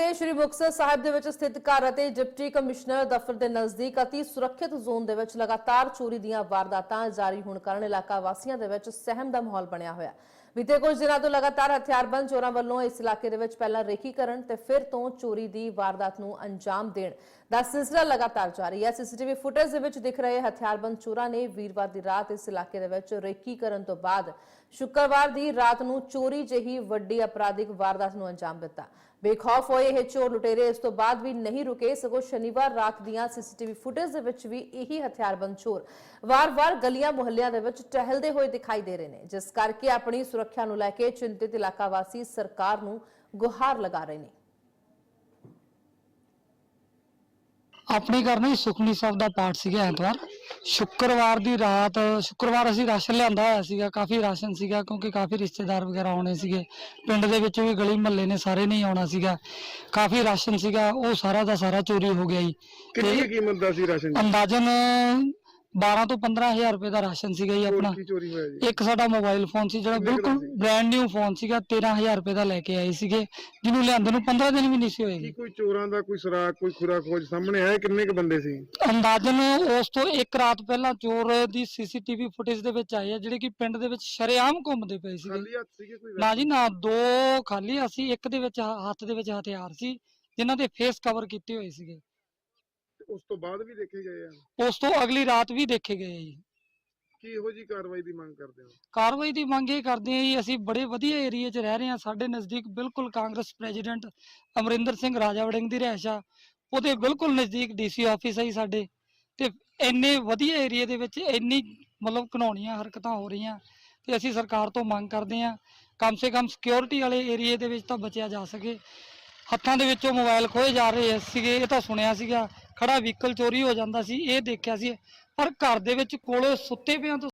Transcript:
ਦੇ ਸ਼੍ਰੀ ਮੁਕਤਸਰ ਸਾਹਿਬ ਦੇ ਵਿੱਚ ਸਥਿਤ ਘਰ ਅਤੇ ਡਿਪਟੀ ਕਮਿਸ਼ਨਰ ਦਫ਼ਤਰ ਦੇ ਨਜ਼ਦੀਕ ਅਤੀ ਸੁਰੱਖਿਅਤ ਜ਼ੋਨ ਦੇ ਵਿੱਚ ਲਗਾਤਾਰ ਚੋਰੀ ਦੀਆਂ ਵਾਰਦਾਤਾਂ ਜਾਰੀ ਹੋਣ ਕਾਰਨ ਇਲਾਕਾ ਵਾਸੀਆਂ ਦੇ ਵਿੱਚ ਸਹਿਮ ਦਾ ਮਾਹੌਲ ਬਣਿਆ ਹੋਇਆ। ਬੀਤੇ ਕੁਝ ਦਿਨਾਂ ਤੋਂ ਲਗਾਤਾਰ ਹਥਿਆਰਬੰਦ ਚੋਰਾਂ ਵੱਲੋਂ ਇਸ ਇਲਾਕੇ ਦੇ ਵਿੱਚ ਪਹਿਲਾਂ ਰੇਕੀ ਕਰਨ ਤੇ ਫਿਰ ਤੋਂ ਚੋਰੀ ਦੀ ਵਾਰਦਾਤ ਨੂੰ ਅੰਜਾਮ ਦੇਣ ਦਾ ਸਿਲਸਿਲਾ ਲਗਾਤਾਰ ਜਾਰੀ ਹੈ। ਸੀਸੀਟੀਵੀ ਫੁਟੇਜ ਦੇ ਵਿੱਚ ਦਿਖ ਰਹੇ ਹਥਿਆਰਬੰਦ ਚੋਰਾਂ ਨੇ ਵੀਰਵਾਰ ਦੀ ਰਾਤ ਇਸ ਇਲਾਕੇ ਦੇ ਵਿੱਚ ਰੇਕੀ ਕਰਨ ਤੋਂ ਬਾਅਦ ਸ਼ੁੱਕਰਵਾਰ ਦੀ ਰਾਤ ਨੂੰ ਚੋਰੀ ਜਿਹੀ ਵੱਡੀ ਅਪਰਾਧਿਕ ਵਾਰਦਾਤ ਨੂੰ ਅੰਜਾਮ ਦਿੱਤਾ। ਬੇਖੌਫ ਹੋਏ ਇਹ ਚੋਰ ਲੁਟੇਰੇ ਇਸ ਤੋਂ ਬਾਅਦ ਵੀ ਨਹੀਂ ਰੁਕੇ। ਸਗੋਂ ਸ਼ਨੀਵਾਰ ਰਾਤ ਦੀਆਂ ਸੀਸੀਟੀਵੀ ਫੁਟੇਜ ਦੇ ਵਿੱਚ ਵੀ ਇਹੀ ਹਥਿਆਰਬੰਦ ਚੋਰ ਵਾਰ-ਵਾਰ ਗਲੀਆਂ ਮੁਹੱਲਿਆਂ ਦੇ ਵਿੱਚ ਟਹਿਲਦੇ ਹੋਏ ਦਿਖਾਈ ਦੇ ਰਹੇ ਨੇ, ਜਿਸ ਕਰਕੇ ਆਪਣੀ ਸੁਰੱਖਿਆ ਨੂੰ ਲੈ ਕੇ ਚਿੰਤਿਤ ਇਲਾਕਾ ਵਾਸੀ ਸਰਕਾਰ ਨੂੰ ਗੁਹਾਰ ਲਗਾ ਰਹੇ ਨੇ। ਆਪਣੇ ਘਰ ਨਾ ਜੀ ਸੁਖਮਨੀ ਸਾਹਿਬ ਦਾ ਪਾਠ ਸੀਗਾ ਐਤਵਾਰ। ਸ਼ੁੱਕਰਵਾਰ ਦੀ ਰਾਤ ਸ਼ੁੱਕਰਵਾਰ ਅਸੀਂ ਰਾਸ਼ਨ ਲਿਆਂਦਾ ਹੋਇਆ ਸੀਗਾ ਕਾਫੀ ਰਾਸ਼ਨ ਸੀਗਾ ਕਿਉਂਕਿ ਕਾਫੀ ਰਿਸ਼ਤੇਦਾਰ ਵਗੈਰਾ ਆਉਣੇ ਸੀਗੇ। ਪਿੰਡ ਦੇ ਵਿੱਚ ਵੀ ਗਲੀ ਮਹੱਲੇ ਨੇ ਸਾਰੇ ਨਹੀਂ ਆਉਣਾ ਸੀਗਾ। ਕਾਫੀ ਰਾਸ਼ਨ ਸੀਗਾ ਉਹ ਸਾਰਾ ਦਾ ਸਾਰਾ ਚੋਰੀ ਹੋ ਗਿਆ ਜੀ। ਕਿੰਨੀ ਕੀਮਤ ਦਾ ਸੀ ਰਾਸ਼ਨ ਜੀ? ਅੰਦਾਜ਼ਨ 12 ਤੋਂ 15000 ਰੁਪਏ ਦਾ ਰਾਸ਼ਨ ਸੀਗਾ ਜੀ ਆਪਣਾ। ਕੀ ਚੋਰੀ ਹੋਇਆ ਜੀ। ਇੱਕ ਸਾਡਾ ਮੋਬਾਈਲ ਫੋਨ ਸੀ ਜਿਹੜਾ ਬਿਲਕੁਲ? ਬ੍ਰਾਂਡ ਨਿਊ ਫੋਨ ਸੀਗਾ 13000 ਰੁਪਏ ਦਾ ਲੈ ਕੇ ਆਏ ਸੀਗੇ। ਜਿਹਨੂੰ ਲਿਆਂਦੇ ਨੂੰ 15 ਦਿਨ ਵੀ ਨਹੀਂ ਸੀ ਹੋਏ ਕੀ ਜੀ ਕੋਈ ਚੋਰਾਂ ਦਾ ਕੋਈ ਸੁਰਾਗ ਕੋਈ ਖੁਰਾ ਖੋਜ ਸਾਹਮਣੇ ਆਇਆ? ਕਿੰਨੇ ਕ ਬੰਦੇ ਸੀ? ਅੰਦਾਜ਼ਨ ਉਸ ਤੋਂ ਇੱਕ ਰਾਤ ਪਹਿਲਾਂ ਚੋਰ ਦੀ ਸੀਸੀਟੀਵੀ ਫੁਟੇਜ ਦੇ ਵਿੱਚ ਆਏ ਆ ਜਿਹੜੇ ਕਿ ਪਿੰਡ ਦੇ ਵਿੱਚ ਸ਼ਰੇਆਮ ਘੁੰਮਦੇ ਪਏ ਸੀਗੇ। ਖਾਲੀ ਹੱਥ ਸੀਗੇ ਕੋਈ ਨਾ ਜੀ ਨਾ ਦੋ ਖਾਲੀ ਅਸੀਂ ਇੱਕ ਦੇ ਵਿੱਚ ਹ- ਹੱਥ ਦੇ ਵਿੱਚ ਹਥਿਆਰ ਸੀ ਜਿਨ੍ਹਾਂ ਦੇ ਫੇਸ ਕਵਰ ਕੀਤੇ ਹੋਏ ਸੀਗੇ। ਉਸ ਤੋਂ ਬਾਅਦ ਵੀ ਦੇਖੇ ਗਏ ਆ? ਉਸ ਤੋਂ ਅਗਲੀ ਰਾਤ ਵੀ ਦੇਖੇ ਗਏ ਜੀ। ਕੀ ਇਹੋ ਜੀ ਕਾਰਵਾਈ ਦੀ ਮੰਗ ਕਰਦੇ ਹੋ? ਕਾਰਵਾਈ ਦੀ ਮੰਗ ਇਹ ਕਰਦੇ ਹਾਂ ਜੀ ਅਸੀਂ ਬੜੇ ਵਧੀਆ ਏਰੀਏ 'ਚ ਰਹਿ ਰਹੇ ਹਾਂ। ਸਾਡੇ ਨਜ਼ਦੀਕ ਬਿਲਕੁਲ ਕਾਂਗਰਸ ਪ੍ਰੈਜ਼ੀਡੈਂਟ ਅਮਰਿੰਦਰ ਸਿੰਘ ਰਾਜਾ ਵੜਿੰਗ ਦੀ ਰਿਹਾਇਸ਼ ਆ। ਉਹਦੇ ਬਿਲਕੁਲ ਨਜ਼ਦੀਕ ਡੀਸੀ ਆਫਿਸ ਹੈ ਜੀ ਸਾਡੇ। ਤੇ ਇੰਨੇ ਵਧੀਆ ਏਰੀਏ ਦੇ ਵਿੱਚ ਇੰਨੀ ਮਤਲਬ ਘਿਨਾਉਣੀਆਂ ਹਰਕਤਾਂ ਹੋ ਰਹੀਆਂ। ਤੇ ਅਸੀਂ ਸਰਕਾਰ ਤੋਂ ਮੰਗ ਕਰਦੇ ਹਾਂ ਕਮ ਸੇ ਕਮ ਸਿਕਿਉਰਿਟੀ ਵਾਲੇ ਏਰੀਏ ਦੇ ਵਿੱਚ ਤਾਂ ਬਚਿਆ ਜਾ ਸਕੇ। ਹੱਥਾਂ ਦੇ ਵਿੱਚੋਂ ਮੋਬਾਈਲ ਖੋਏ ਜਾ ਰਹੇ ਸੀਗੇ ਇਹ ਤਾਂ ਸੁਣਿਆ ਸੀਗਾ। ਖੜਾ ਵਹੀਕਲ ਚੋਰੀ ਹੋ ਜਾਂਦਾ ਸੀ, ਇਹ ਦੇਖਿਆ ਸੀ। ਪਰ ਘਰ ਦੇ ਵਿੱਚ ਕੋਲੇ ਸੁੱਤੇ ਪਿਆਂ ਤੋਂ